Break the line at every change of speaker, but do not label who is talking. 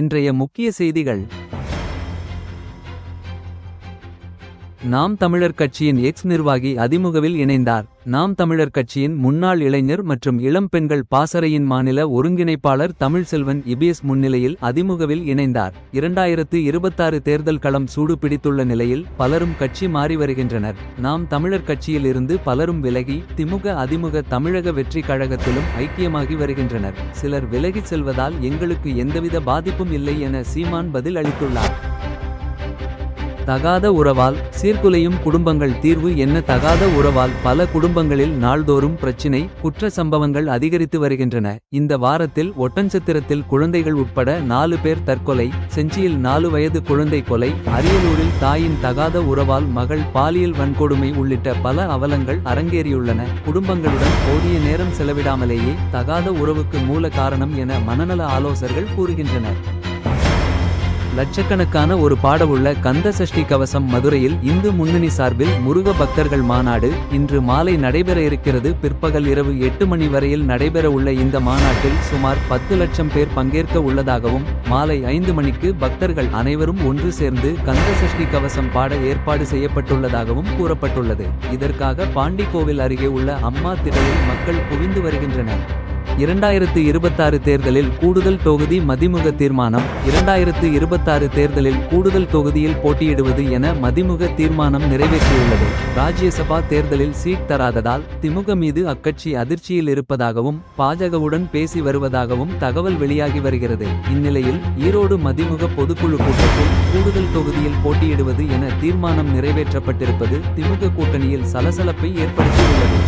இன்றைய முக்கிய செய்திகள். நாம் தமிழர் கட்சியின் எக்ஸ் நிர்வாகி அதிமுகவில் இணைந்தார். நாம் தமிழர் கட்சியின் முன்னாள் இளைஞர் மற்றும் இளம் பெண்கள் பாசறையின் மாநில ஒருங்கிணைப்பாளர் தமிழ்செல்வன் இபிஎஸ் முன்னிலையில் அதிமுகவில் இணைந்தார். இரண்டாயிரத்து இருபத்தாறு தேர்தல் களம் சூடு பிடித்துள்ள நிலையில் பலரும் கட்சி மாறி வருகின்றனர். நாம் தமிழர் கட்சியில் இருந்து பலரும் விலகி திமுக அதிமுக தமிழக வெற்றி கழகத்திலும் ஐக்கியமாகி வருகின்றனர். சிலர் விலகிச் செல்வதால் எங்களுக்கு எந்தவித பாதிப்பும் இல்லை என சீமான் பதில் அளித்துள்ளார் தகாத உறவால் சீர்குலையும் குடும்பங்கள் தீர்வு என்ன? தகாத உறவால் பல குடும்பங்களில் நாள்தோறும் பிரச்சினை குற்ற சம்பவங்கள் அதிகரித்து வருகின்றன. இந்த வாரத்தில் ஒட்டன்சத்திரத்தில் குழந்தைகள் உட்பட நாலு பேர் தற்கொலை செஞ்சியில் நாலு வயது குழந்தை கொலை அரியலூரில் தாயின் தகாத உறவால் மகள் பாலியல் வன்கொடுமை உள்ளிட்ட பல அவலங்கள் அரங்கேறியுள்ளன. குடும்பங்களுடன் போதிய நேரம் செலவிடாமலேயே தகாத உறவுக்கு மூல காரணம் என மனநல ஆலோசகர்கள் கூறுகின்றனர். லட்சக்கணக்கான ஒரு பாடவுள்ள கந்த சஷ்டி கவசம் மதுரையில் இந்து முன்னணி சார்பில் முருக பக்தர்கள் மாநாடு இன்று மாலை நடைபெற இருக்கிறது. பிற்பகல் இரவு எட்டு மணி வரையில் நடைபெற உள்ள இந்த மாநாட்டில் சுமார் பத்து லட்சம் பேர் பங்கேற்க உள்ளதாகவும் மாலை ஐந்து மணிக்கு பக்தர்கள் அனைவரும் ஒன்று சேர்ந்து கந்த சஷ்டி கவசம் பாட ஏற்பாடு செய்யப்பட்டுள்ளதாகவும் கூறப்பட்டுள்ளது. இதற்காக பாண்டிகோவில் அருகே உள்ள அம்மா திடலில் மக்கள் குவிந்து வருகின்றனர். இரண்டாயிரத்து இருபத்தாறு தேர்தலில் கூடுதல் தொகுதி மதிமுக தீர்மானம் இரண்டாயிரத்து இருபத்தாறு தேர்தலில் கூடுதல் தொகுதியில் போட்டியிடுவது என மதிமுக தீர்மானம் நிறைவேற்றியுள்ளது. ராஜ்யசபா தேர்தலில் சீட் தராததால் திமுக மீது அக்கட்சி அதிர்ச்சியில் இருப்பதாகவும் பாஜகவுடன் பேசி வருவதாகவும் தகவல் வெளியாகி வருகிறது. இந்நிலையில் ஈரோடு மதிமுக பொதுக்குழு கூட்டத்தில் கூடுதல் தொகுதியில் போட்டியிடுவது என தீர்மானம் நிறைவேற்றப்பட்டிருப்பது திமுக கூட்டணியில் சலசலப்பை ஏற்படுத்தியுள்ளது.